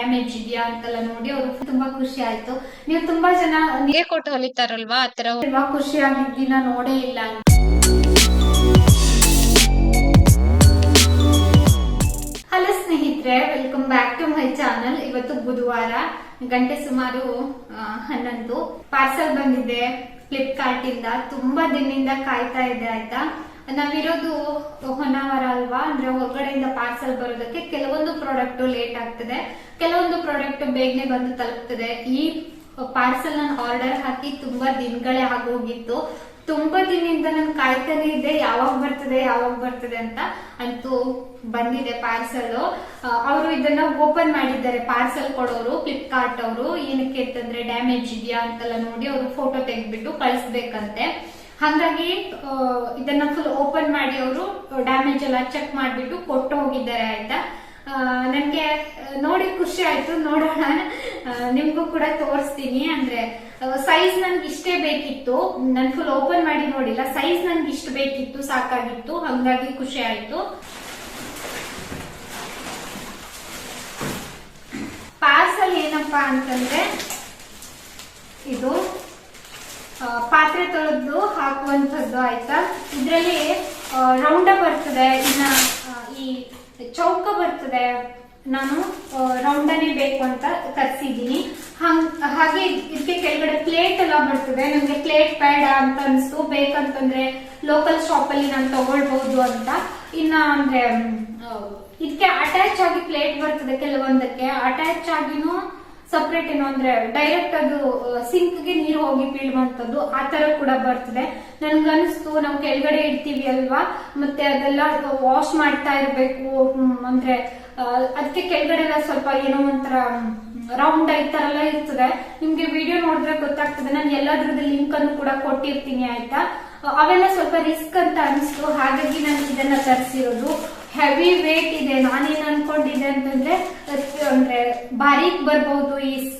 Damage ಇದೆಯಾ ಅಂತೆಲ್ಲ ನೋಡಿ ಅವರು ತುಂಬಾ ಖುಷಿ ಆಯ್ತು. ನೀವು ತುಂಬಾ ಜನ ನೀವೇ ಕೊಟ್ಟು ಹೊಲಿತಾರಲ್ವಾ ಆತರ ತುಂಬಾ ಖುಷಿಯಾಗಿದ್ದೀನ ನೋಡೇ ಇಲ್ಲ ಅಂತ. ಹಲೋ ಸ್ನೇಹಿತರೆ welcome back to my channel ಇವತ್ತು ಬುಧವಾರ ಗಂಟೆ ಸುಮಾರು ಹನ್ನೊಂದು. ಪಾರ್ಸಲ್ ಬಂದಿದೆ ಫ್ಲಿಪ್ಕಾರ್ಟ್ ಇಂದ. ತುಂಬಾ ದಿನದಿಂದ ಕಾಯ್ತಾ ಇದೆ ಆಯ್ತಾ? ನಾವಿರೋದು ಹೊನ್ನಾವರ ಅಲ್ವಾ? ಅಂದ್ರೆ ಹೊರಗಡೆಯಿಂದ ಪಾರ್ಸಲ್ ಬರೋದಕ್ಕೆ ಕೆಲವೊಂದು ಪ್ರಾಡಕ್ಟ್ ಲೇಟ್ ಆಗ್ತದೆ. ಕೆಲವೊಂದು ಪ್ರಾಡಕ್ಟ್ ಬೇಗನೆ ಬಂದು ತಲುಪ್ತದೆ. ಈ ಪಾರ್ಸಲ್ ನಾನು ಆರ್ಡರ್ ಹಾಕಿ ತುಂಬಾ ದಿನಗಳೇ ಆಗೋಗಿತ್ತು. ತುಂಬಾ ದಿನದಿಂದ ನಾನು ಕಾಯ್ತಾನೆ ಇದ್ದೆ. ಯಾವಾಗ ಬರ್ತದೆ ಯಾವಾಗ ಬರ್ತದೆ ಅಂತ ಅಂತೂ ಬಂದಿದೆ ಪಾರ್ಸಲ್ ಅವರು ಇದನ್ನ ಓಪನ್ ಮಾಡಿದ್ದಾರೆ. ಪಾರ್ಸಲ್ ಕೊಡೋರು ಫ್ಲಿಪ್ಕಾರ್ಟ್ ಅವರು. ಏನಕ್ಕೆ ಅಂತಂದ್ರೆ ಡ್ಯಾಮೇಜ್ ಇದೆಯಾ ಅಂತೆಲ್ಲ ನೋಡಿ ಅವರು ಫೋಟೋ ತೆಗೆದ್ಬಿಟ್ಟು ಕಳಿಸ್ಬೇಕಂತೆ. ಹಾಗಾಗಿ ಇದನ್ನ ಫುಲ್ ಓಪನ್ ಮಾಡಿ ಅವರು ಡ್ಯಾಮೇಜ್ ಎಲ್ಲ ಚೆಕ್ ಮಾಡಿಬಿಟ್ಟು ಕೊಟ್ಟು ಹೋಗಿದ್ದಾರೆ ಆಯ್ತಾ? ನನಗೆ ನೋಡಿ ಖುಷಿ ಆಯ್ತು, ನೋಡೋಣ. ನಿಮ್ಗೂ ಕೂಡ ತೋರಿಸ್ತೀನಿ. ಅಂದ್ರೆ ಸೈಜ್ ನನ್ಗೆ ಇಷ್ಟೇ ಬೇಕಿತ್ತು. ನನ್ ಫುಲ್ ಓಪನ್ ಮಾಡಿ ನೋಡಿಲ್ಲ. ಸೈಜ್ ನನ್ಗೆ ಇಷ್ಟು ಬೇಕಿತ್ತು, ಸಾಕಾಗಿತ್ತು. ಹಂಗಾಗಿ ಖುಷಿ ಆಯ್ತು. ಪಾರ್ಸಲ್ ಏನಪ್ಪಾ ಅಂತಂದ್ರೆ, ಇದು ಪಾತ್ರೆ ತೊಳೆದು ಹಾಕುವಂಥದ್ದು ಆಯ್ತಾ? ಇದರಲ್ಲಿ ರೌಂಡ ಬರ್ತದೆ. ಇನ್ನ ಈ ಚೌಕ ಬರ್ತದೆ. ನಾನು ರೌಂಡನೇ ಬೇಕು ಅಂತ ತರಿಸಿದ್ದೀನಿ ಹಾಗೆ ಇದಕ್ಕೆ ಕೆಳಗಡೆ ಪ್ಲೇಟ್ ಎಲ್ಲ ಬರ್ತದೆ. ನನಗೆ ಪ್ಲೇಟ್ ಬೇಡ ಅಂತ ಅನಿಸ್ತು. ಬೇಕಂತಂದ್ರೆ ಲೋಕಲ್ ಶಾಪ್ ಅಲ್ಲಿ ನಾನು ತಗೊಳ್ಬಹುದು ಅಂತ. ಇನ್ನ ಅಂದ್ರೆ ಇದಕ್ಕೆ ಅಟ್ಯಾಚ್ ಆಗಿ ಪ್ಲೇಟ್ ಬರ್ತದೆ ಕೆಲವೊಂದಕ್ಕೆ. ಅಟ್ಯಾಚ್ ಆಗಿನೂ ಸಪ್ರೇಟ್ ಏನು ಅಂದ್ರೆ ಡೈರೆಕ್ಟ್ ಅದು ಸಿಂಕ್ಗೆ ನೀರು ಹೋಗಿ ಬೀಳುವಂತದ್ದು ಆ ತರ ಕೂಡ ಬರ್ತದೆ. ನನ್ಗನ್ಸ್ತು ನಾವು ಕೆಳಗಡೆ ಇಡ್ತೀವಿ ಅಲ್ವಾ? ಮತ್ತೆ ಅದೆಲ್ಲ ವಾಶ್ ಮಾಡ್ತಾ ಇರ್ಬೇಕು ಅಂದ್ರೆ ಅದಕ್ಕೆ ಕೆಳಗಡೆ ಎಲ್ಲ ಸ್ವಲ್ಪ ಏನೋ ಒಂಥರ ರೌಂಡ್ ಈ ತರ ಎಲ್ಲ ಇರ್ತದೆ. ನಿಮ್ಗೆ ವಿಡಿಯೋ ನೋಡಿದ್ರೆ ಗೊತ್ತಾಗ್ತದೆ. ನಾನು ಎಲ್ಲದ್ರದ್ದು ಲಿಂಕ್ ಅನ್ನು ಕೂಡ ಕೊಟ್ಟಿರ್ತೀನಿ, ಆಯ್ತಾ? ಅವೆಲ್ಲ ಸ್ವಲ್ಪ ರಿಸ್ಕ್ ಅಂತ ಅನಿಸ್ತು. ಹಾಗಾಗಿ ನಾನು ಇದನ್ನ ತರಿಸಿರೋದು. ಹೆವಿ ವೇಟ್ ಇದೆ. ನಾನೇನ್ ಅನ್ಕೊಂಡಿದ್ದೆ ಅಂತಂದ್ರೆ, ಅದ್- ಅಂದ್ರೆ ಬಾರೀಕ್ ಬರ್ಬಹುದು ಈ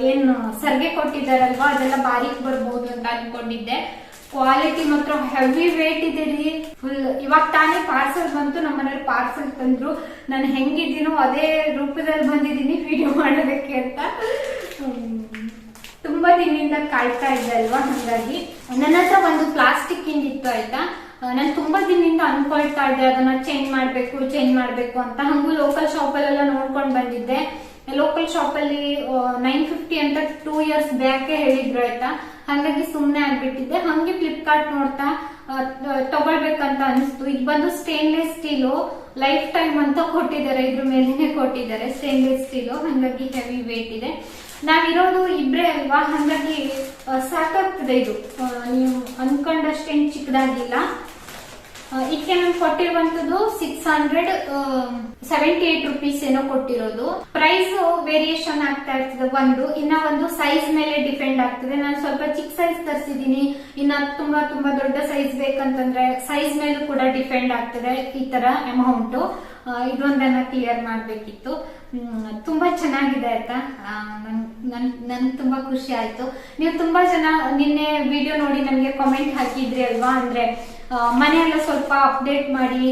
ಏನು ಸರ್ಗೆ ಕೊಟ್ಟಿದ್ದಾರಲ್ವಾ, ಅದೆಲ್ಲ ಬಾರೀಕ್ ಬರ್ಬಹುದು ಅಂತ ಅನ್ಕೊಂಡಿದ್ದೆ. ಕ್ವಾಲಿಟಿ ಮಾತ್ರ ಹೆವಿ ವೇಟ್ ಇದೆ ರೀ. ಫುಲ್ ಇವಾಗ ತಾನೇ ಪಾರ್ಸಲ್ ಬಂತು, ನಮ್ಮ ಮನೇಲಿ ಪಾರ್ಸಲ್ ತಂದ್ರು. ನಾನು ಹೆಂಗಿದ್ದೀನೋ ಅದೇ ರೂಪದಲ್ಲಿ ಬಂದಿದ್ದೀನಿ ವಿಡಿಯೋ ಮಾಡೋದಕ್ಕೆ ಅಂತ. ತುಂಬಾ ದಿನದಿಂದ ಕಾಯ್ತಾ ಇದ್ದೆ ಅಲ್ವಾ, ಹಾಗಾಗಿ. ನನ್ನ ಹತ್ರ ಒಂದು ಪ್ಲಾಸ್ಟಿಕ್ ಇತ್ತು ಆಯ್ತಾ? ನಾನು ತುಂಬಾ ದಿನದಿಂದ ಅನ್ಕೊಳ್ತಾ ಇದ್ದೆ ಅದನ್ನ ಚೇಂಜ್ ಮಾಡ್ಬೇಕು ಚೇಂಜ್ ಮಾಡ್ಬೇಕು ಅಂತ. ಹಂಗೂ ಲೋಕಲ್ ಶಾಪ್ ಅಲ್ಲೆಲ್ಲ ನೋಡ್ಕೊಂಡು ಬಂದಿದ್ದೆ. ಲೋಕಲ್ ಶಾಪ್ ಅಲ್ಲಿ ನೈನ್ ಫಿಫ್ಟಿ ಅಂತ ಟೂ ಇಯರ್ಸ್ ಬ್ಯಾಕೆ ಹೇಳಿದ್ರು, ಆಯ್ತಾ? ಹಾಗಾಗಿ ಸುಮ್ನೆ ಆಗ್ಬಿಟ್ಟಿದ್ದೆ. ಹಂಗೆ ಫ್ಲಿಪ್ಕಾರ್ಟ್ ನೋಡ್ತಾ ತಗೊಳ್ಬೇಕಂತ ಅನಿಸ್ತು. ಇದು ಬಂದು ಸ್ಟೇನ್ಲೆಸ್ ಸ್ಟೀಲು ಲೈಫ್ ಟೈಮ್ ಅಂತ ಕೊಟ್ಟಿದ್ದಾರೆ. ಇದ್ರ ಮೇಲಿನೇ ಕೊಟ್ಟಿದ್ದಾರೆ ಸ್ಟೇನ್ಲೆಸ್ ಸ್ಟೀಲು ಹಾಗಾಗಿ ಹೆವಿ ವೇಟ್ ಇದೆ. ನಾವಿರೋದು ಇಬ್ಬರೇ ಅಲ್ವಾ? ಹಾಗಾಗಿ ಸಾಕಾಗ್ತದೆ ಇದು. ನೀವು ಅನ್ಕೊಂಡಷ್ಟೇನ್ ಚಿಕ್ಕದಾಗಿಲ್ಲ. ಇದಕ್ಕೆ ನಾನು ಕೊಟ್ಟಿರುವಂತದ್ದು six hundred seventy eight rupees ಏನೋ ಕೊಟ್ಟಿರೋದು. ಪ್ರೈಸ್ ವೇರಿಯೇಷನ್ ಆಗ್ತಾ ಇರ್ತದೆ ಒಂದು. ಇನ್ನ ಒಂದು ಸೈಜ್ ಮೇಲೆ ಡಿಪೆಂಡ್ ಆಗ್ತದೆ. ನಾನು ಸ್ವಲ್ಪ ಚಿಕ್ಕ ಸೈಜ್ ತರಿಸಿದೀನಿ. ಇನ್ನ ತುಂಬಾ ತುಂಬಾ ದೊಡ್ಡ ಸೈಜ್ ಬೇಕಂತಂದ್ರೆ ಸೈಜ್ ಮೇಲೂ ಕೂಡ ಡಿಪೆಂಡ್ ಆಗ್ತದೆ ಈ ತರ ಅಮೌಂಟ್ ಇದೊಂದನ್ನ ಕ್ಲಿಯರ್ ಮಾಡ್ಬೇಕಿತ್ತು. ತುಂಬಾ ಚೆನ್ನಾಗಿದೆ ಆಯ್ತಾ? ನನ್ ತುಂಬಾ ಖುಷಿ ಆಯ್ತು. ನೀವು ತುಂಬಾ ಜನ ನಿನ್ನೆ ವಿಡಿಯೋ ನೋಡಿ ನಮ್ಗೆ ಕಾಮೆಂಟ್ ಹಾಕಿದ್ರಿ ಅಲ್ವಾ? ಅಂದ್ರೆ ಮನೆಯೆಲ್ಲ ಸ್ವಲ್ಪ ಅಪ್ಡೇಟ್ ಮಾಡಿ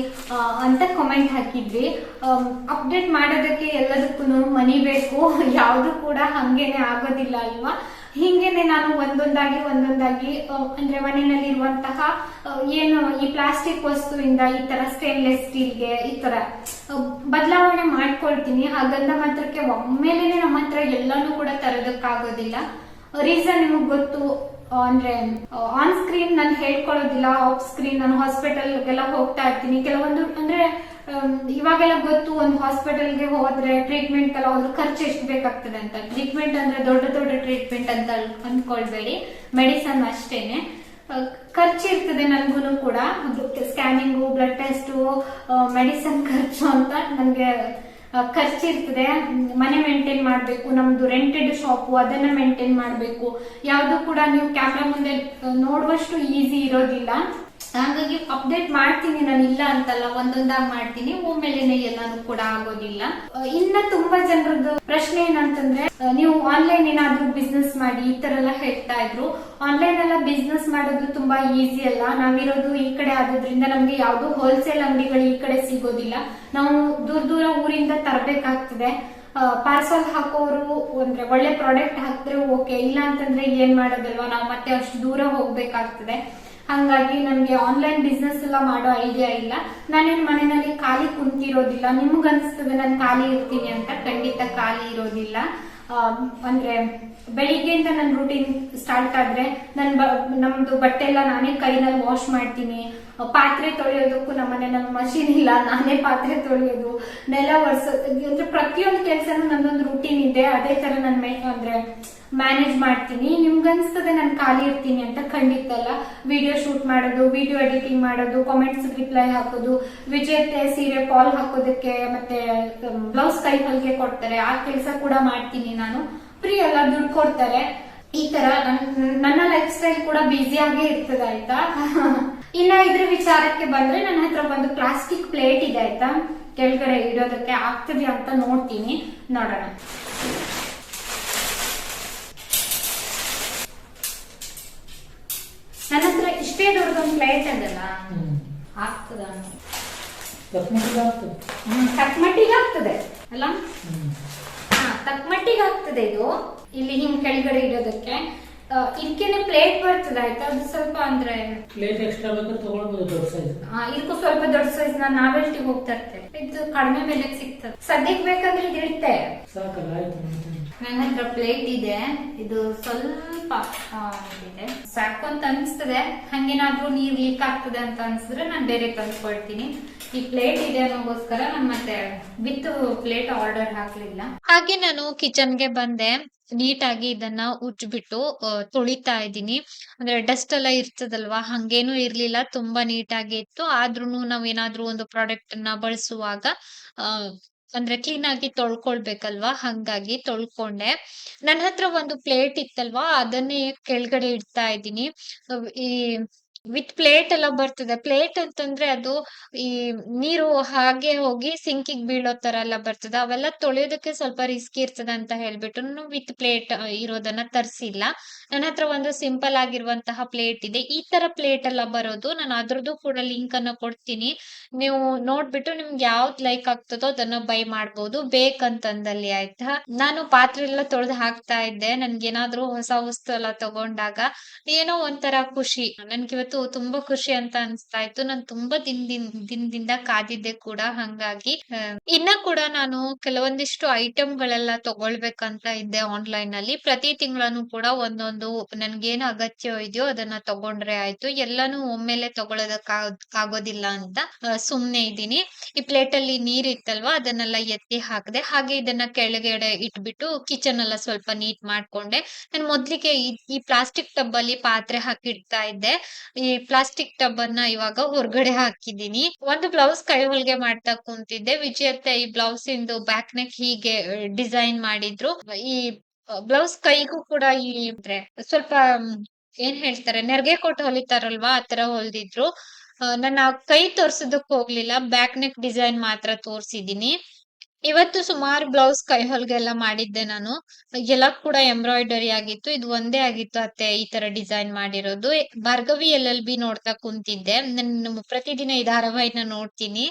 ಅಂತ ಕಾಮೆಂಟ್ ಹಾಕಿದ್ವಿ. ಅಪ್ಡೇಟ್ ಮಾಡೋದಕ್ಕೆ ಎಲ್ಲದಕ್ಕೂ ಮನಿ ಬೇಕು. ಯಾವುದು ಕೂಡ ಹಂಗೇನೆ ಆಗೋದಿಲ್ಲ ಅಲ್ವಾ? ಹಿಂಗೇನೆ ನಾನು ಒಂದೊಂದಾಗಿ ಒಂದೊಂದಾಗಿ ಅಂದ್ರೆ ಮನೆಯಲ್ಲಿ ಇರುವಂತಹ ಏನು ಈ ಪ್ಲಾಸ್ಟಿಕ್ ವಸ್ತುವಿಂದ ಈ ತರ ಸ್ಟೇನ್ಲೆಸ್ ಸ್ಟೀಲ್ಗೆ ಈ ತರ ಬದಲಾವಣೆ ಮಾಡ್ಕೊಳ್ತೀನಿ. ಹಾಗಂದ ಮಾತ್ರಕ್ಕೆ ಒಮ್ಮೆಲೇನೆ ನಮ್ಮ ಹತ್ರ ಎಲ್ಲಾನು ಕೂಡ ತರೋದಕ್ಕಾಗೋದಿಲ್ಲ. ರೀಸನ್ ನಿಮಗ್ ಗೊತ್ತು? ಅಂದ್ರೆ ಆನ್ ಸ್ಕ್ರೀನ್ ನಾನು ಹೇಳ್ಕೊಳ್ಳೋದಿಲ್ಲ ಆಫ್ ಸ್ಕ್ರೀನ್ ನಾನು ಹಾಸ್ಪಿಟಲ್ಗೆಲ್ಲ ಹೋಗ್ತಾ ಇರ್ತೀನಿ. ಕೆಲವೊಂದು, ಅಂದ್ರೆ ಇವಾಗೆಲ್ಲ ಗೊತ್ತು, ಒಂದು ಹಾಸ್ಪಿಟಲ್ಗೆ ಹೋದ್ರೆ ಟ್ರೀಟ್ಮೆಂಟ್ ಎಲ್ಲ ಹೋದ್ರೆ ಖರ್ಚು ಎಷ್ಟು ಬೇಕಾಗ್ತದೆ ಅಂತ. ಟ್ರೀಟ್ಮೆಂಟ್ ಅಂದ್ರೆ ದೊಡ್ಡ ದೊಡ್ಡ ಟ್ರೀಟ್ಮೆಂಟ್ ಅಂತ ಅಂದ್ಕೊಳ್ಬೇಡಿ ಮೆಡಿಸನ್ ಅಷ್ಟೇನೆ. ಖರ್ಚು ಇರ್ತದೆ ನನ್ಗೂ ಕೂಡ. ಸ್ಕ್ಯಾನಿಂಗು ಬ್ಲಡ್ ಟೆಸ್ಟ್ ಮೆಡಿಸನ್ ಖರ್ಚು ಅಂತ ನನಗೆ ಖರ್ಚು ಇರ್ತದೆ ಮನೆ ಮೇಂಟೈನ್ ಮಾಡಬೇಕು, ನಮ್ದು ರೆಂಟೆಡ್ ಶಾಪು ಅದನ್ನ ಮೇಂಟೈನ್ ಮಾಡಬೇಕು. ಯಾವುದು ಕೂಡ ನೀವು ಕ್ಯಾಮ್ರಾ ಮುಂದೆ ನೋಡುವಷ್ಟು ಈಸಿ ಇರೋದಿಲ್ಲ. ಹಾಗಾಗಿ ಅಪ್ಡೇಟ್ ಮಾಡ್ತೀನಿ ನಾನು ಇಲ್ಲ ಅಂತಲ್ಲ, ಒಂದೊಂದಾಗಿ ಮಾಡ್ತೀನಿ. ಒಮ್ಮೆಲೆನೆ ಎಲ್ಲಾನು ಕೂಡ ಆಗೋದಿಲ್ಲ. ಇನ್ನ ತುಂಬಾ ಜನರದ್ದು ಪ್ರಶ್ನೆ ಏನಂತಂದ್ರೆ ನೀವು ಆನ್ಲೈನ್ ಏನಾದ್ರೂ ಬಿಸ್ನೆಸ್ ಮಾಡಿ ಈ ತರ ಎಲ್ಲ ಹೇಳ್ತಾ ಇದ್ರು. ಆನ್ಲೈನ್ ಎಲ್ಲ ಬಿಸ್ನೆಸ್ ಮಾಡೋದು ತುಂಬಾ ಈಸಿ ಅಲ್ಲ. ನಾವಿರೋದು ಈ ಕಡೆ ಆಗೋದ್ರಿಂದ ನಮ್ಗೆ ಯಾವ್ದು ಹೋಲ್ಸೇಲ್ ಅಂಗಡಿಗಳು ಈ ಕಡೆ ಸಿಗೋದಿಲ್ಲ. ನಾವು ದೂರ ದೂರ ಊರಿಂದ ತರಬೇಕಾಗ್ತದೆ. ಪಾರ್ಸಲ್ ಹಾಕೋರು ಅಂದ್ರೆ ಒಳ್ಳೆ ಪ್ರಾಡಕ್ಟ್ ಹಾಕಿದ್ರೆ ಓಕೆ ಇಲ್ಲ ಅಂತಂದ್ರೆ ಏನ್ ಮಾಡೋದಲ್ವಾ? ನಾವು ಮತ್ತೆ ಅಷ್ಟು ದೂರ ಹೋಗ್ಬೇಕಾಗ್ತದೆ. ಹಂಗಾಗಿ ನನಗೆ ಆನ್ಲೈನ್ ಬಿಸ್ನೆಸ್ ಎಲ್ಲ ಮಾಡೋ ಐಡಿಯಾ ಇಲ್ಲ. ನಾನೇನ್ ಮನೆಯಲ್ಲಿ ಖಾಲಿ ಕುಂತಿರೋದಿಲ್ಲ. ನಿಮ್ಗನ್ಸ್ತದೆ ನಾನು ಖಾಲಿ ಇರ್ತೀನಿ ಅಂತ. ಖಂಡಿತ ಖಾಲಿ ಇರೋದಿಲ್ಲ. ಅಂದ್ರೆ ಬೆಳಿಗ್ಗೆಯಿಂದ ನನ್ನ ರೂಟೀನ್ ಸ್ಟಾರ್ಟ್ ಆದ್ರೆ ನನ್ ನಮ್ದು ಬಟ್ಟೆ ಎಲ್ಲ ನಾನೇ ಕೈನಲ್ಲಿ ವಾಶ್ ಮಾಡ್ತೀನಿ. ಪಾತ್ರೆ ತೊಳೆಯೋದಕ್ಕೂ ನಮ್ಮ ನನ್ನ ಮಷೀನ್ ಇಲ್ಲ, ನಾನೇ ಪಾತ್ರೆ ತೊಳೆಯೋದು, ನೆಲ ಒರೆಸೋದು, ಅಂದ್ರೆ ಪ್ರತಿಯೊಂದು ಕೆಲಸನೂ ನನ್ನೊಂದು ರೂಟೀನ್ ಇದೆ. ಅದೇ ತರ ನನ್ನ ಮೇ ಅಂದ್ರೆ ಮ್ಯಾನೇಜ್ ಮಾಡ್ತೀನಿ. ನಿಮ್ಗನ್ಸ್ತದೆ ನಾನು ಖಾಲಿ ಇರ್ತೀನಿ ಅಂತ ಖಂಡಿತ ಅಲ್ಲ ವಿಡಿಯೋ ಶೂಟ್ ಮಾಡೋದು ವಿಡಿಯೋ ಎಡಿಟಿಂಗ್ ಮಾಡೋದು ಕಾಮೆಂಟ್ಸ್ ರಿಪ್ಲೈ ಹಾಕೋದು, ವಿಜೇತೆ ಸೀರೆ ಕಾಲ್ ಹಾಕೋದಕ್ಕೆ ಮತ್ತೆ ಬ್ಲೌಸ್ ಕೈ ಹೊಲಿಗೆ ಕೊಡ್ತಾರೆ. ಆ ಕೆಲಸ ಕೂಡ ಮಾಡ್ತೀನಿ ನಾನು. ಫ್ರೀ ಎಲ್ಲ ದುಡ್ಡು ಕೊಡ್ತಾರೆ. ಈ ತರ ನನ್- ನನ್ನ ಲೈಫ್ ಸ್ಟೈಲ್ ಕೂಡ ಆಗೇ ಇರ್ತದೆ ಆಯ್ತಾ? ಇನ್ನ ಇದ್ರ ವಿಚಾರಕ್ಕೆ ಬಂದ್ರೆ ನನ್ನ ಹತ್ರ ಒಂದು ಪ್ಲಾಸ್ಟಿಕ್ ಪ್ಲೇಟ್ ಇದೆ ಆಯ್ತಾ? ಕೆಳಗಡೆ ಇಡೋದಕ್ಕೆ ಆಗ್ತದೆ ಅಂತ ನೋಡ್ತೀನಿ. ನೋಡೋಣ. ನನ್ನ ಹತ್ರ ಇಷ್ಟೇ ದೊಡ್ಡದೊಂದು ಪ್ಲೇಟ್ ಅದಲ್ಲ ಆಗ್ತದ? ತಕ್ಕ ಮಟ್ಟಿಗೆ ಆಗ್ತದೆ. ಅಲ್ಲ? ಹ್ಮ್. ಹಾ ಮಟ್ಟಿಗೆ ಆಗ್ತದೆ ಇದು. ಇಲ್ಲಿ ಹಿಂಗ್ ಕೆಳಗಡೆ ಇಡೋದಕ್ಕೆ. ಇದಕ್ಕೆ ಇದಕ್ಕೇನೆ ಪ್ಲೇಟ್ ಬರ್ತದೆ ಆಯ್ತಾ? ಅದು ಸ್ವಲ್ಪ ಅಂದ್ರೆ ಪ್ಲೇಟ್ ಎಕ್ಸ್ಟ್ರಾ ಬೇಕಾದ್ರೆ ತಗೊಳ್ಬಹುದು ದೊಡ್ಡ ಸೈಜ್ ಆ, ಇದಕ್ಕೂ ಸ್ವಲ್ಪ ದೊಡ್ಡ ಸೈಜ್ ನಾ ನಾವೆಲ್ಟಿ ಹೋಗ್ತಾ ಇರ್ತೇವೆ ಇದು ಕಡಿಮೆ ಬೆಲೆ ಸಿಗ್ತದೆ. ಸದ್ಯಕ್ಕೆ ಬೇಕಂದ್ರೆ ಇದು ಇಡ್ತೆ ಸಾಕಲ್ಲ ಆಯ್ತು ನನ್ನ ಹತ್ರ ಪ್ಲೇಟ್ ಇದೆ. ಇದು ಸ್ವಲ್ಪ ಇದೆ. ಸಾಕು ಅಂತ ಅನ್ಸ್ತದೆ. ಹಂಗೇನಾದ್ರೂ ನೀರ್ ಲೀಕ್ ಆಗ್ತದೆ ಅಂತ ಅನ್ಸಿದ್ರೆ ನಾನು ಬೇರೆ ತಂದ್ಕೊಳ್ತೀನಿ ಈ ಪ್ಲೇಟ್ ಇದೆ ನಾನು ಮತ್ತೆ ವಿತ್ ಪ್ಲೇಟ್ ಆರ್ಡರ್ ಹಾಕ್ಲಿಲ್ಲ. ಹಾಗೆ ನಾನು ಕಿಚನ್ಗೆ ಬಂದೆ. ನೀಟಾಗಿ ಇದನ್ನ ಉಜ್ಬಿಟ್ಟು ತೊಳಿತಾ ಇದ್ದೀನಿ. ಅಂದ್ರೆ ಡಸ್ಟ್ ಎಲ್ಲ ಇರ್ತದಲ್ವಾ? ಹಂಗೇನು ಇರ್ಲಿಲ್ಲ. ತುಂಬಾ ನೀಟಾಗಿ ಇತ್ತು. ಆದ್ರೂ ನಾವ್ ಏನಾದ್ರೂ ಒಂದು ಪ್ರಾಡಕ್ಟ್ನ ಬಳಸುವಾಗ ಅಂದ್ರೆ ಕ್ಲೀನ್ ಆಗಿ ತೊಳ್ಕೊಳ್ಬೇಕಲ್ವಾ? ಹಂಗಾಗಿ ತೊಳ್ಕೊಂಡೆ. ನನ್ನ ಹತ್ರ ಒಂದು ಪ್ಲೇಟ್ ಇತ್ತಲ್ವಾ? ಅದನ್ನೇ ಕೆಳಗಡೆ ಇಡ್ತಾ ಇದ್ದೀನಿ. ಈ ವಿತ್ ಪ್ಲೇಟ್ ಎಲ್ಲ ಬರ್ತದೆ. ಪ್ಲೇಟ್ ಅಂತಂದ್ರೆ ಅದು ಈ ನೀರು ಹಾಗೆ ಹೋಗಿ ಸಿಂಕಿಗೆ ಬೀಳೋ ತರ ಎಲ್ಲ ಬರ್ತದೆ. ಅವೆಲ್ಲ ತೊಳೆಯೋದಕ್ಕೆ ಸ್ವಲ್ಪ ರಿಸ್ಕ್ ಇರ್ತದೆ ಅಂತ ಹೇಳ್ಬಿಟ್ಟು ವಿತ್ ಪ್ಲೇಟ್ ಇರೋದನ್ನ ತರಿಸಿಲ್ಲ. ನನ್ನ ಹತ್ರ ಒಂದು ಸಿಂಪಲ್ ಆಗಿರುವಂತಹ ಪ್ಲೇಟ್ ಇದೆ. ಈ ತರ ಪ್ಲೇಟ್ ಎಲ್ಲ ಬರೋದು ನಾನು ಅದ್ರದ್ದು ಕೂಡ ಲಿಂಕ್ ಅನ್ನ ಕೊಡ್ತೀನಿ. ನೀವು ನೋಡ್ಬಿಟ್ಟು ನಿಮ್ಗೆ ಯಾವ್ದು ಲೈಕ್ ಆಗ್ತದೋ ಅದನ್ನ ಬೈ ಮಾಡ್ಬೋದು. ಬೇಕಂತಂದಲ್ಲಿ ಆಯ್ತಾ? ನಾನು ಪಾತ್ರೆ ಎಲ್ಲ ತೊಳೆದು ಹಾಕ್ತಾ ಇದ್ದೆ. ನನ್ಗೆ ಏನಾದ್ರೂ ಹೊಸ ವಸ್ತು ಎಲ್ಲ ತಗೊಂಡಾಗ ಏನೋ ಒಂಥರ ಖುಷಿ. ನನ್ಗಿವತ್ತು ತುಂಬಾ ಖುಷಿ ಅಂತ ಅನ್ಸ್ತಾ ಇತ್ತು. ನಾನು ತುಂಬಾ ದಿನದಿಂದ ದಿನದಿಂದ ಕಾದಿದ್ದೆ ಕೂಡ ಹಂಗಾಗಿ. ಇನ್ನ ಕೂಡ ನಾನು ಕೆಲವೊಂದಿಷ್ಟು ಐಟಮ್ ಗಳೆಲ್ಲ ತಗೊಳ್ಬೇಕಂತ ಇದ್ದೆ ಆನ್ಲೈನ್ ಅಲ್ಲಿ ಪ್ರತಿ ತಿಂಗಳನ್ನು ಕೂಡ ಒಂದೊಂದು ನನ್ಗೇನು ಅಗತ್ಯ ಇದೆಯೋ ಅದನ್ನ ತಗೊಂಡ್ರೆ ಆಯ್ತು. ಎಲ್ಲಾನು ಒಮ್ಮೆಲೆ ತಗೊಳೋದಕ್ ಆಗೋದಿಲ್ಲ ಅಂತ ಸುಮ್ನೆ ಇದ್ದೀನಿ. ಈ ಪ್ಲೇಟ್ ಅಲ್ಲಿ ನೀರ್ ಇತ್ತಲ್ವಾ ಅದನ್ನೆಲ್ಲ ಎತ್ತಿ ಹಾಕದೆ, ಹಾಗೆ ಇದನ್ನ ಕೆಳಗಡೆ ಇಟ್ಬಿಟ್ಟು ಕಿಚನ್ ಎಲ್ಲ ಸ್ವಲ್ಪ ನೀಟ್ ಮಾಡ್ಕೊಂಡೆ. ನಾನು ಮೊದ್ಲಿಗೆ ಈ- ಪ್ಲಾಸ್ಟಿಕ್ ಟಬ್ ಅಲ್ಲಿ ಪಾತ್ರೆ ಹಾಕಿಡ್ತಾ ಇದ್ದೆ. ಪ್ಲಾಸ್ಟಿಕ್ ಟಬ್ ಅನ್ನ ಇವಾಗ ಹೊರಗಡೆ ಹಾಕಿದೀನಿ ಒಂದು ಬ್ಲೌಸ್ ಕೈ ಹೊಲಿಗೆ ಮಾಡ್ತಾ ಕುಂತಿದ್ದೆ. ವಿಜಯತ್ತೆ ಈ ಬ್ಲೌಸ್ ಇಂದು ಬ್ಯಾಕ್ ನೆಕ್ ಹೀಗೆ ಡಿಸೈನ್ ಮಾಡಿದ್ರು. ಈ ಬ್ಲೌಸ್ ಕೈಗೂ ಕೂಡ ಈ ಸ್ವಲ್ಪ ಏನ್ ಹೇಳ್ತಾರೆ, ನೆರಿಗೆ ಕೊಟ್ಟು ಹೊಲಿತಾರಲ್ವಾ ಆತರ ಹೊಲ್ದಿದ್ರು. ನನ್ನ ಕೈ ತೋರ್ಸೋದಕ್ ಹೋಗ್ಲಿಲ್ಲ. ಬ್ಯಾಕ್ ನೆಕ್ ಡಿಸೈನ್ ಮಾತ್ರ ತೋರ್ಸಿದೀನಿ ಇವತ್ತು ಸುಮಾರು ಬ್ಲೌಸ್ ಕೈ ಹೊಲ್ಗೆಲ್ಲ ಮಾಡಿದ್ದೆ ನಾನು. ಎಲ್ಲ ಕೂಡ ಎಂಬ್ರಾಯ್ಡರಿ ಆಗಿತ್ತು. ಇದು ಒಂದೇ ಆಗಿತ್ತು ಅತ್ತೆ ಈ ತರ ಡಿಸೈನ್ ಮಾಡಿರೋದು. ಭಾರ್ಗವಿ ಎಲ್ ಎಲ್ ಬಿ ನೋಡ್ತಾ ಕುಂತಿದ್ದೆ. ನಾನು ಪ್ರತಿದಿನ ಈ ಧಾರಾವಾಹಿನ ನೋಡ್ತೀನಿ.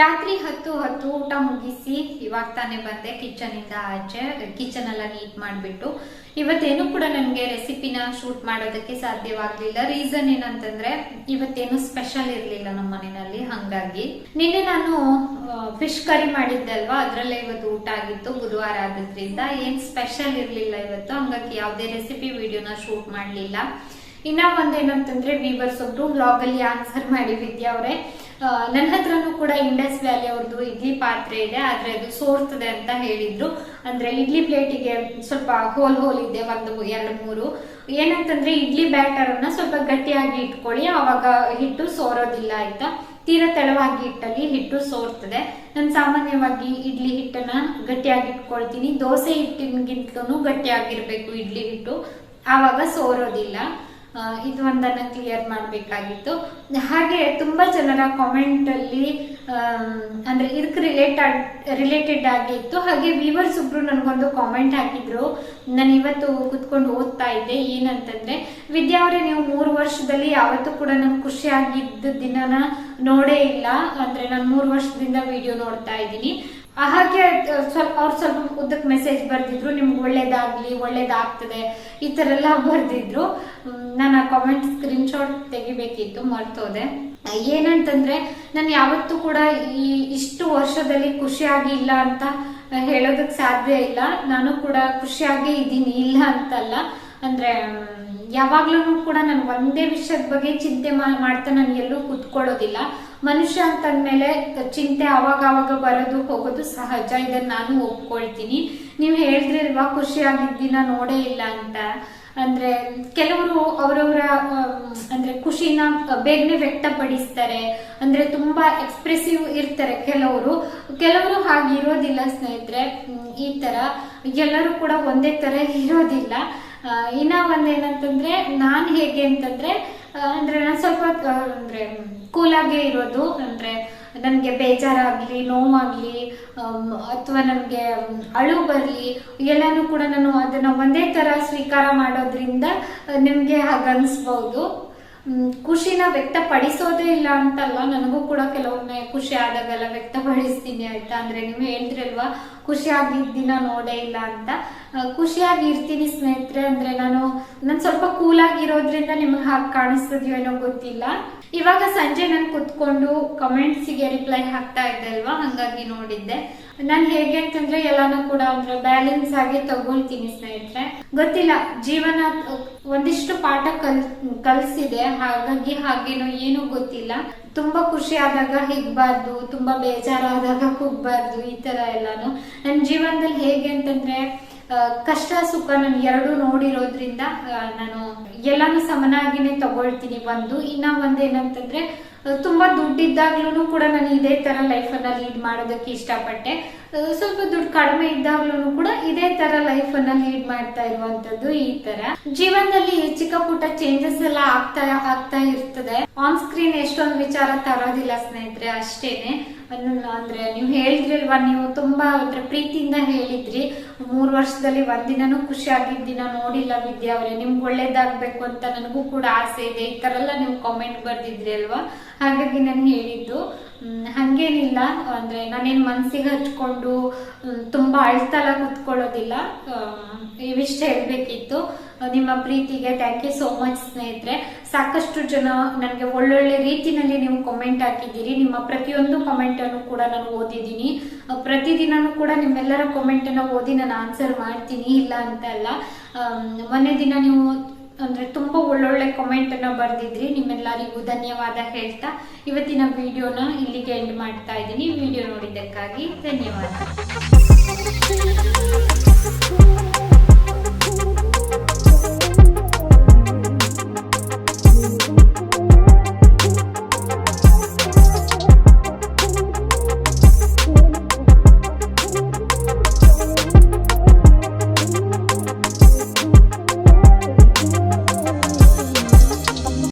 ರಾತ್ರಿ ಹತ್ತು ಹತ್ತು ಊಟ ಮುಗಿಸಿ ಇವಾಗ ತಾನೇ ಬಂದೆ ಕಿಚನ್ ಇಂದ ಆಚೆ. ಕಿಚನ್ ಎಲ್ಲ ನೀಟ್ ಮಾಡ್ಬಿಟ್ಟು. ಇವತ್ತೇನು ಕೂಡ ನನಗೆ ರೆಸಿಪಿನ ಶೂಟ್ ಮಾಡೋದಕ್ಕೆ ಸಾಧ್ಯವಾಗ್ಲಿಲ್ಲ. ರೀಸನ್ ಏನಂತಂದ್ರೆ ಇವತ್ತೇನು ಸ್ಪೆಷಲ್ ಇರ್ಲಿಲ್ಲ ನಮ್ಮ ಮನೆಯಲ್ಲಿ ಹಂಗಾಗಿ. ನಿನ್ನೆ ನಾನು ಫಿಶ್ ಕರಿ ಮಾಡಿದ್ದೆ ಅಲ್ವಾ ಅದರಲ್ಲೇ ಇವತ್ತು ಊಟ ಆಗಿತ್ತು, ಬುಧವಾರ ಆದ್ರಿಂದ ಏನ್ ಸ್ಪೆಷಲ್ ಇರ್ಲಿಲ್ಲ ಇವತ್ತು, ಹಂಗಾಗಿ ಯಾವುದೇ ರೆಸಿಪಿ ವಿಡಿಯೋನ ಶೂಟ್ ಮಾಡ್ಲಿಲ್ಲ. ಇನ್ನ ಒಂದೇನಂತಂದ್ರೆ ವೀವರ್ಸ್ ಒಬ್ರು ಬ್ಲಾಗ್ ಅಲ್ಲಿ ಆನ್ಸರ್ ಮಾಡಿ ವಿದ್ಯಾ ಅವರೇ. ನನ್ನ ಹತ್ರನೂ ಕೂಡ ಇಂಡಸ್ ವ್ಯಾಲಿ ಅವ್ರದ್ದು ಇಡ್ಲಿ ಪಾತ್ರೆ ಇದೆ, ಆದ್ರೆ ಅದು ಸೋರ್ತದೆ ಅಂತ ಹೇಳಿದ್ರು. ಅಂದ್ರೆ ಇಡ್ಲಿ ಪ್ಲೇಟಿಗೆ ಸ್ವಲ್ಪ ಹೋಲ್ ಹೋಲ್ ಇದೆ, ಒಂದು ಎರಡು ಮೂರು. ಏನಂತಂದ್ರೆ, ಇಡ್ಲಿ ಬ್ಯಾಟರ್ ಅನ್ನ ಸ್ವಲ್ಪ ಗಟ್ಟಿಯಾಗಿ ಇಟ್ಕೊಳ್ಳಿ, ಅವಾಗ ಹಿಟ್ಟು ಸೋರೋದಿಲ್ಲ ಆಯ್ತಾ? ತೀರಾ ತೆಳವಾಗಿ ಹಿಟ್ಟಲ್ಲಿ ಹಿಟ್ಟು ಸೋರ್ತದೆ. ನಾನು ಸಾಮಾನ್ಯವಾಗಿ ಇಡ್ಲಿ ಹಿಟ್ಟನ್ನ ಗಟ್ಟಿಯಾಗಿ ಇಟ್ಕೊಳ್ತೀನಿ. ದೋಸೆ ಹಿಟ್ಟಿನಗಿಂತ ಗಟ್ಟಿಯಾಗಿರ್ಬೇಕು ಇಡ್ಲಿ ಹಿಟ್ಟು. ಆವಾಗ ಸೋರೋದಿಲ್ಲ. ಇದು ಒಂದನ್ನು ಕ್ಲಿಯರ್ ಮಾಡಬೇಕಾಗಿತ್ತು. ಹಾಗೆ ತುಂಬಾ ಜನರ ಕಾಮೆಂಟಲ್ಲಿ ಅಂದರೆ ಇದಕ್ಕೆ ರಿಲೇಟೆಡ್ ರಿಲೇಟೆಡ್ ಆಗಿತ್ತು. ಹಾಗೆ ವೀವರ್ಸ್ ಒಬ್ರು ನನಗೊಂದು ಕಾಮೆಂಟ್ ಹಾಕಿದ್ರು. ನಾನು ಇವತ್ತು ಕುತ್ಕೊಂಡು ಓದ್ತಾ ಇದ್ದೆ, ಏನಂತಂದ್ರೆ, ವಿದ್ಯಾ ಅವರೇ, ನೀವು ಮೂರು ವರ್ಷದಲ್ಲಿ ಯಾವತ್ತೂ ಕೂಡ ನಾನು ಖುಷಿಯಾಗಿದ್ದ ದಿನನ ನೋಡೇ ಇಲ್ಲ. ಅಂದ್ರೆ ನಾನು ಮೂರು ವರ್ಷದಿಂದ ವಿಡಿಯೋ ನೋಡ್ತಾ ಇದ್ದೀನಿ. ಹಾಗೆ ಸ್ವಲ್ಪ, ಅವ್ರು ಸ್ವಲ್ಪ ಉದ್ದಕ್ಕೆ ಮೆಸೇಜ್ ಬರ್ದಿದ್ರು, ನಿಮ್ಗೆ ಒಳ್ಳೇದಾಗ್ಲಿ, ಒಳ್ಳೇದಾಗ್ತದೆ, ಈ ತರ ಎಲ್ಲ ಬರ್ದಿದ್ರು. ನಾನ್ ಆ ಕಾಮೆಂಟ್ ಸ್ಕ್ರೀನ್ ಶಾಟ್ ತೆಗಿಬೇಕಿತ್ತು, ಮರ್ತೋದೆ. ಏನಂತಂದ್ರೆ, ನಾನು ಯಾವತ್ತೂ ಕೂಡ ಈ ಇಷ್ಟು ವರ್ಷದಲ್ಲಿ ಖುಷಿಯಾಗಿ ಇಲ್ಲ ಅಂತ ಹೇಳೋದಕ್ ಸಾಧ್ಯ ಇಲ್ಲ. ನಾನು ಕೂಡ ಖುಷಿಯಾಗಿ ಇದ್ದೀನಿ, ಇಲ್ಲ ಅಂತಲ್ಲ. ಅಂದ್ರೆ ಯಾವಾಗ್ಲೂ ಕೂಡ ನಾನು ಒಂದೇ ವಿಷಯದ ಬಗ್ಗೆ ಚಿಂತೆ ಮಾಡ್ತಾ ನಾನು ಎಲ್ಲೂ ಕುತ್ಕೊಳ್ಳೋದಿಲ್ಲ. ಮನುಷ್ಯ ಅಂತಂದ್ಮೇಲೆ ಚಿಂತೆ ಅವಾಗ ಬರೋದು ಹೋಗೋದು ಸಹಜ, ಇದನ್ನ ನಾನು ಒಪ್ಕೊಳ್ತೀನಿ. ನೀವು ಹೇಳಿದ್ರಿಲ್ವಾ ಖುಷಿಯಾಗಿದ್ದೀನ, ನೋಡೇ ಇಲ್ಲ ಅಂತ? ಅಂದ್ರೆ ಕೆಲವರು ಅವರವರ ಅಂದ್ರೆ ಖುಷಿನ ಬೇಗನೆ ವ್ಯಕ್ತಪಡಿಸ್ತಾರೆ. ಅಂದ್ರೆ ತುಂಬಾ ಎಕ್ಸ್ಪ್ರೆಸಿವ್ ಇರ್ತಾರೆ ಕೆಲವರು. ಕೆಲವರು ಹಾಗೆ ಇರೋದಿಲ್ಲ ಸ್ನೇಹಿತರೆ ಈ ತರ. ಎಲ್ಲರೂ ಕೂಡ ಒಂದೇ ತರ ಇರೋದಿಲ್ಲ. ಇನ್ನ ಒಂದೇನಂತಂದ್ರೆ ನಾನ್ ಹೇಗೆ ಅಂತಂದ್ರೆ ಅಂದ್ರೆ ನಾನು ಸ್ವಲ್ಪ ಅಂದ್ರೆ ಕೂಲಾಗೆ ಇರೋದು ಅಂದ್ರೆ ನನಗೆ ಬೇಜಾರಾಗ್ಲಿ ನೋವಾಗ್ಲಿ ಅಥವಾ ನನಗೆ ಅಳು ಬರ್ಲಿ ಎಲ್ಲಾನು ಕೂಡ ನಾನು ಅದನ್ನ ಒಂದೇ ತರ ಸ್ವೀಕಾರ ಮಾಡೋದ್ರಿಂದ ನಿಮ್ಗೆ ಹಾಗನ್ಸ್ಬಹುದು ಮ್, ಖುಷಿನ ವ್ಯಕ್ತಪಡಿಸೋದೇ ಇಲ್ಲ ಅಂತಲ್ಲ ನನಗೂ ಕೂಡ ಕೆಲವೊಮ್ಮೆ ಖುಷಿ ಆದಾಗೆಲ್ಲ ವ್ಯಕ್ತಪಡಿಸ್ತೀನಿ ಆಯ್ತಾ? ಅಂದ್ರೆ ನೀವು ಹೇಳಿದ್ರಲ್ವಾ ಖುಷಿಯಾಗಿದ್ದಿನ ನೋಡೇ ಇಲ್ಲ ಅಂತ. ಖುಷಿಯಾಗಿ ಇರ್ತೀನಿ ಸ್ನೇಹಿತರೆ. ಅಂದ್ರೆ ನಾನು ನಾನು ಸ್ವಲ್ಪ ಕೂಲ್ ಆಗಿರೋದ್ರಿಂದ ನಿಮ್ಗೆ ಹಾಗೆ ಕಾಣಿಸ್ತದೆಯೋ ಏನೋ ಗೊತ್ತಿಲ್ಲ. ಇವಾಗ ಸಂಜೆ ನಾನು ಕುತ್ಕೊಂಡು ಕಮೆಂಟ್ಸ್ಗೆ ರಿಪ್ಲೈ ಹಾಕ್ತಾ ಇದ್ದೆ ಅಲ್ವಾ? ಹಂಗಾಗಿ ನೋಡಿದ್ದೆ. ನಾನು ಹೇಗೆ ಅಂತಂದ್ರೆ ಎಲ್ಲಾನು ಕೂಡ ಅಂದ್ರೆ ಬ್ಯಾಲೆನ್ಸ್ ಆಗಿ ತಗೊಳ್ತೀನಿ ಸ್ನೇಹಿತರೆ. ಗೊತ್ತಿಲ್ಲ, ಜೀವನ ಒಂದಿಷ್ಟು ಪಾಠ ಕಲ್, ಕಲ್ಸಿದೆ. ಹಾಗಾಗಿ ಹಾಗೇನೋ ಏನು ಗೊತ್ತಿಲ್ಲ. ತುಂಬಾ ಖುಷಿ ಆದಾಗ ಹಿಗ್ಬಾರ್ದು, ತುಂಬಾ ಬೇಜಾರಾದಾಗ ಕುಗ್ಬಾರ್ದು, ಈ ತರ ಎಲ್ಲಾನು. ನನ್ ಜೀವನದಲ್ಲಿ ಹೇಗೆ ಅಂತಂದ್ರೆ ಕಷ್ಟ ಸುಖ ನಾನು ಎರಡು ನೋಡಿರೋದ್ರಿಂದ ನಾನು ಎಲ್ಲಾನು ಸಮನಾಗಿನೇ ತಗೊಳ್ತೀನಿ ಒಂದು ಇನ್ನ ಒಂದೇನಂತಂದ್ರೆ ತುಂಬಾ ದುಡ್ಡಿದ್ದಾಗ್ಲೂ ಕೂಡ ನಾನು ಇದೇ ತರ ಲೈಫ್ ಅನ್ನ ಲೀಡ್ ಮಾಡೋದಕ್ಕೆ ಇಷ್ಟಪಟ್ಟೆ. ಸ್ವಲ್ಪ ದುಡ್ಡು ಕಡಿಮೆ ಇದ್ದಾಗ್ಲೂ ಕೂಡ ಇದೇ ತರ ಲೈಫ್ ಅನ್ನ ಲೀಡ್ ಮಾಡ್ತಾ ಇರುವಂತದ್ದು ಈ ತರ. ಜೀವನದಲ್ಲಿ ಚಿಕ್ಕ ಪುಟ್ಟ ಚೇಂಜಸ್ ಎಲ್ಲ ಆಗ್ತಾ ಆಗ್ತಾ ಇರ್ತದೆ. ಆನ್ ಸ್ಕ್ರೀನ್ ಎಷ್ಟೊಂದು ವಿಚಾರ ತರೋದಿಲ್ಲ ಸ್ನೇಹಿತರೆ, ಅಷ್ಟೇನೆ. ಅಂದ್ರೆ ನೀವು ಹೇಳಿದ್ರಲ್ವಾ, ನೀವು ತುಂಬಾ ಅಂದ್ರೆ ಪ್ರೀತಿಯಿಂದ ಹೇಳಿದ್ರಿ. ಮೂರು ವರ್ಷದಲ್ಲಿ ಒಂದಿನೂ ಖುಷಿ ಆಗಿದ್ದಿನ ನೋಡಿಲ್ಲ ವಿದ್ಯಾ ಅವರೇ. ನಿಮ್ಗೆ ಒಳ್ಳೇದಾಗಬೇಕು ಅಂತ ನನಗೂ ಕೂಡ ಆಸೆ ಇದೆ. ಈ ತರ ಎಲ್ಲ ನೀವು ಕಾಮೆಂಟ್ ಬರ್ದಿದ್ರಿ ಅಲ್ವಾ? ಹಾಗಾಗಿ ನಾನು ಹೇಳಿದ್ದು. ಹಂಗೇನಿಲ್ಲ. ಅಂದ್ರೆ ನಾನೇನ್ ಮನ್ಸಿಗೆ ಹಚ್ಕೊಂಡು ತುಂಬಾ ಅಳ್ತಲ ಕುತ್ಕೊಳ್ಳೋದಿಲ್ಲ. ಇವಿಷ್ಟು ಹೇಳ್ಬೇಕಿತ್ತು. ನಿಮ್ಮ ಪ್ರೀತಿಗೆ ಥ್ಯಾಂಕ್ ಯು ಸೋ ಮಚ್ ಸ್ನೇಹಿತರೆ. ಸಾಕಷ್ಟು ಜನ ನನಗೆ ಒಳ್ಳೊಳ್ಳೆ ರೀತಿನಲ್ಲಿ ನೀವು ಕಾಮೆಂಟ್ ಹಾಕಿದ್ದೀರಿ. ನಿಮ್ಮ ಪ್ರತಿಯೊಂದು ಕಮೆಂಟ್ ಅನ್ನು ಕೂಡ ನಾನು ಓದಿದ್ದೀನಿ. ಪ್ರತಿದಿನನೂ ಕೂಡ ನಿಮ್ಮೆಲ್ಲರ ಕಮೆಂಟ್ ಅನ್ನು ಓದಿ ನಾನು ಆನ್ಸರ್ ಮಾಡ್ತೀನಿ, ಇಲ್ಲ ಅಂತ ಅಲ್ಲ. ಮೊನ್ನೆ ದಿನ ನೀವು ಅಂದ್ರೆ ತುಂಬಾ ಒಳ್ಳೊಳ್ಳೆ ಕಾಮೆಂಟ್ ಅನ್ನ ಬರ್ದಿದ್ರಿ. ನಿಮ್ಮೆಲ್ಲರಿಗೂ ಧನ್ಯವಾದ ಹೇಳ್ತಾ ಇವತ್ತಿನ ವಿಡಿಯೋನ ಇಲ್ಲಿಗೆ ಎಂಡ್ ಮಾಡ್ತಾ ಇದ್ದೀನಿ. ವಿಡಿಯೋ ನೋಡಿದ್ದಕ್ಕಾಗಿ ಧನ್ಯವಾದ.